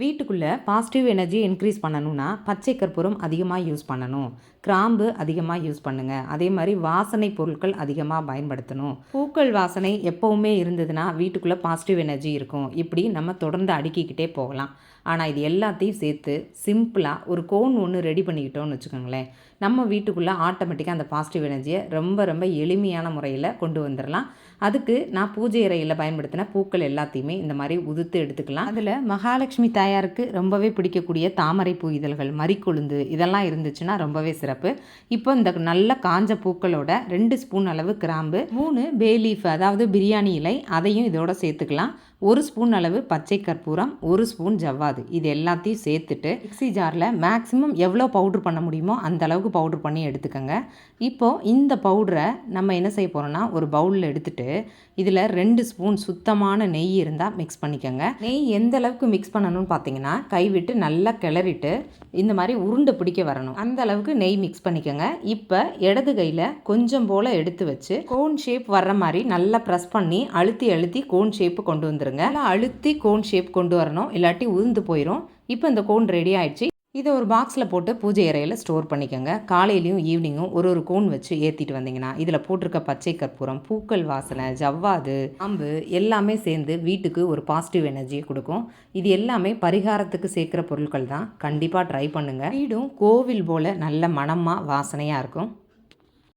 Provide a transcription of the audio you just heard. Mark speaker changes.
Speaker 1: வீட்டுக்குள்ளே positive energy increase பண்ணணும்னா பச்சை கற்பூரம் அதிகமாக யூஸ் பண்ணணும். கிராம்பு அதிகமாக யூஸ் பண்ணுங்கள் அதே மாதிரி வாசனை பொருட்கள் அதிகமாக பயன்படுத்தணும். பூக்கள் வாசனை எப்போவுமே இருந்ததுன்னா வீட்டுக்குள்ளே பாசிட்டிவ் எனர்ஜி இருக்கும். இப்படி நம்ம தொடர்ந்து அடுக்கிக்கிட்டே போகலாம். ஆனால் இது எல்லாத்தையும் சேர்த்து சிம்பிளாக ஒரு கோன் ஒன்று ரெடி பண்ணிக்கிட்டோம்னு வச்சுக்கோங்களேன். நம்ம வீட்டுக்குள்ளே ஆட்டோமேட்டிக்காக அந்த பாசிட்டிவ் எனர்ஜியை ரொம்ப ரொம்ப எளிமையான முறையில் கொண்டு வந்துடலாம் அதுக்கு நான் பூஜை அறையில் பயன்படுத்தின பூக்கள் எல்லாத்தையுமே இந்த மாதிரி உதுத்து எடுத்துக்கலாம். அதில் மகாலட்சுமி தாயாருக்கு ரொம்பவே பிடிக்கக்கூடிய தாமரை பூ இதழ்கள் மறிக்கொழுந்து இதெல்லாம் இருந்துச்சுன்னா ரொம்பவே சிறப்பு. இப்போ இந்த நல்ல காஞ்ச பூக்களோட ரெண்டு ஸ்பூன் அளவு கிராம்பு மூணு பே லீஃப் அதாவது பிரியாணி இலை அதையும் இதோட சேர்த்துக்கலாம். ஒரு ஸ்பூன் அளவு பச்சை கற்பூரம் ஒரு ஸ்பூன் ஜவ்வாது. இது எல்லாத்தையும் சேர்த்துட்டு மிக்ஸி ஜாரில் மேக்ஸிமம் எவ்வளோ பவுட்ரு பண்ண முடியுமோ அந்த அளவுக்கு பவுட்ரு பண்ணி எடுத்துக்கோங்க. இப்போது இந்த பவுடரை நம்ம என்ன செய்ய போகிறோம்னா ஒரு பவுலில் எடுத்துட்டு இதில் ரெண்டு ஸ்பூன் சுத்தமான நெய் இருந்தால் மிக்ஸ் பண்ணிக்கோங்க. நெய் எந்த அளவுக்கு மிக்ஸ் பண்ணணும்னு பார்த்தீங்கன்னா கைவிட்டு நல்லா கிளறிட்டு இந்த மாதிரி உருண்டை பிடிக்க வரணும். அந்த அளவுக்கு நெய் மிக்ஸ் பண்ணிக்கோங்க. இப்போ இடது கையில் கொஞ்சம் போல் எடுத்து வச்சு கோன் ஷேப் வர்ற மாதிரி நல்லா ப்ரெஸ் பண்ணி அழுத்தி அழுத்தி கோன் ஷேப்பு கொண்டு வந்துருங்க நல்லா அழுத்தி கோன் ஷேப் கொண்டு வரணும். இல்லாட்டி உதிர்ந்து போயிடும் இப்போ இந்த கோன் ரெடி ஆயிடுச்சு. இதை ஒரு பாக்ஸில் போட்டு பூஜை அறையில் ஸ்டோர் பண்ணிக்கோங்க. காலையிலையும் ஈவினிங்கும் ஒரு ஒரு கோன் வச்சு ஏற்றிட்டு வந்தீங்கன்னா இதில் போட்டிருக்க பச்சை கற்பூரம் பூக்கள் வாசனை ஜவ்வாது அம்பு எல்லாமே சேர்ந்து வீட்டுக்கு ஒரு பாசிட்டிவ் எனர்ஜியை கொடுக்கும். இது எல்லாமே பரிகாரத்துக்கு சேர்க்குற பொருட்கள் தான். கண்டிப்பாக ட்ரை பண்ணுங்கள் வீடும் கோவில் போல் நல்ல மனமாக வாசனையாக இருக்கும்.